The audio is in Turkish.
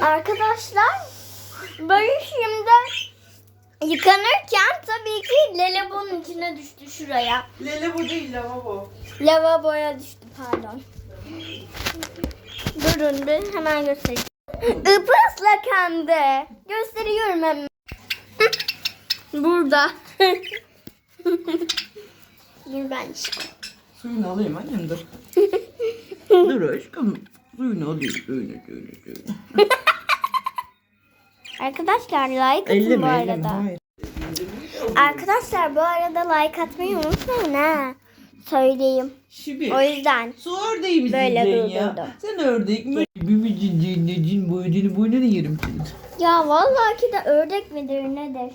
Arkadaşlar Barış şimdi yıkanırken tabii ki lavabonun içine düştü şuraya. Lele bu değil lavabo. Lavaboya düştü pardon. Durun bir hemen göstereyim. Ipaslakandı. Gösteriyorum hemen. Burada. Dur ben çıkayım. Suyunu alayım annem dur. dur aşkım. Suyunu alayım. Suyunu suyunu suyunu. Arkadaşlar like atın bu arada. Hayır. Arkadaşlar bu arada like atmayı unutmayın ha. Söyleyeyim. Şibi. O yüzden. Su ördeği misin Böyle durdurdum. ya? Sen ördek mi? Bimicin cinnecin boynunu boynunu yerim senin. Ya vallahi ki de ördek midir nedir?